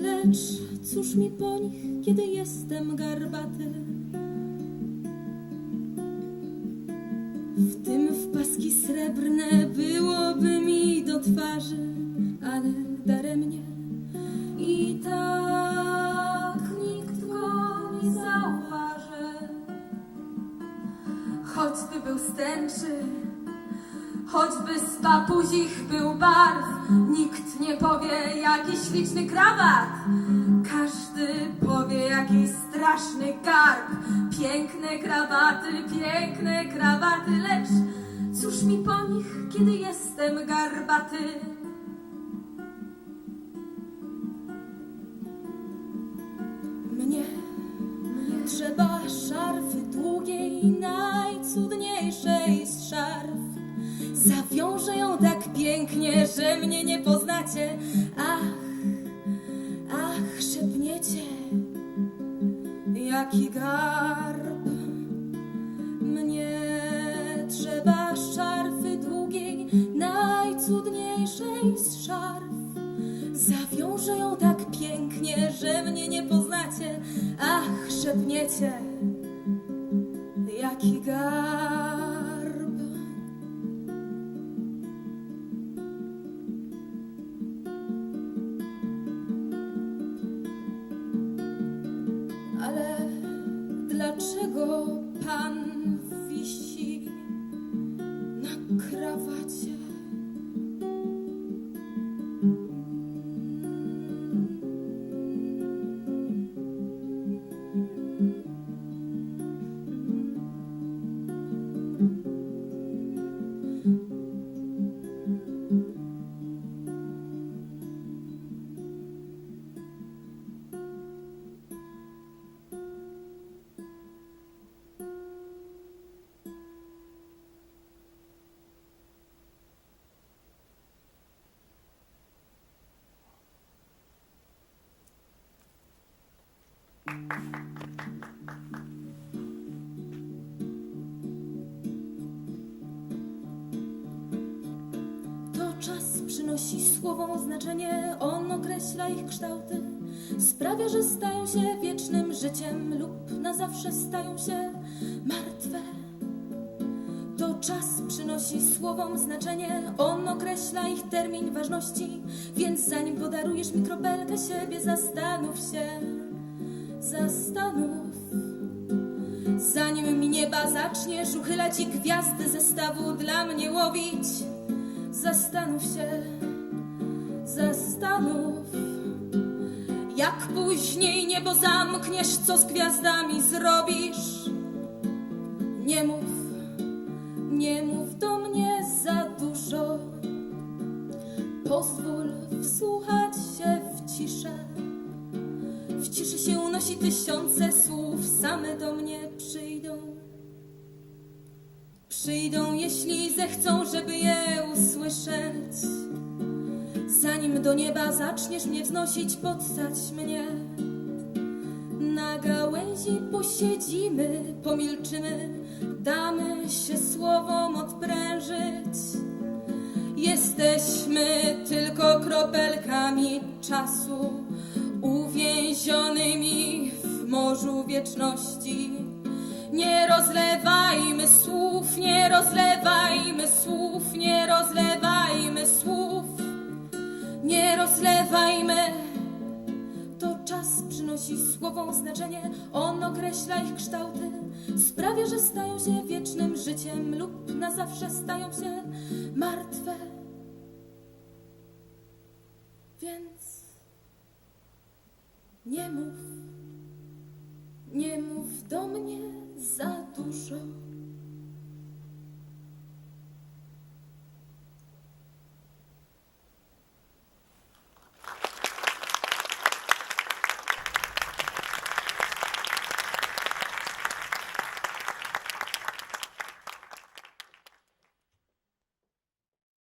Lecz cóż mi po nich, kiedy jestem garbaty? W tym w paski srebrne byłoby mi do twarzy, ale daremnie i tak nikt go nie zauważy. Choćby był stęczy, choćby z papuzich był barw, nikt nie powie jaki śliczny krawat. Każdy powie jaki straszny garb. Piękne krawaty, piękne krawaty, lecz cóż mi po nich, kiedy jestem garbaty? Zawiążę ją tak pięknie, że mnie nie poznacie. Ach, ach, szepniecie, jaki garb. Mnie trzeba szarfy długiej, najcudniejszej z szarf. Zawiążę ją tak pięknie, że mnie nie poznacie. Ach, szepniecie, jaki garb. Pan czas przynosi słowom znaczenie, on określa ich kształty, sprawia, że stają się wiecznym życiem lub na zawsze stają się martwe. To czas przynosi słowom znaczenie, on określa ich termin ważności, więc zanim podarujesz mi kropelkę siebie, zastanów się, zastanów. Zanim mi nieba zaczniesz uchylać i gwiazdy ze stawu dla mnie łowić, zastanów się, zastanów. Jak później niebo zamkniesz, co z gwiazdami zrobisz? Nie mów, tysiące słów, same do mnie przyjdą. Przyjdą, jeśli zechcą, żeby je usłyszeć. Zanim do nieba zaczniesz mnie wznosić, podstać mnie. Na gałęzi posiedzimy, pomilczymy, damy się słowom odprężyć. Jesteśmy tylko kropelkami czasu, uwięzionymi w morzu wieczności. Nie rozlewajmy słów, nie rozlewajmy słów, nie rozlewajmy słów, nie rozlewajmy. To czas przynosi słowom znaczenie, on określa ich kształty, sprawia, że stają się wiecznym życiem lub na zawsze stają się martwe. Więc nie mów, nie mów do mnie za dużo.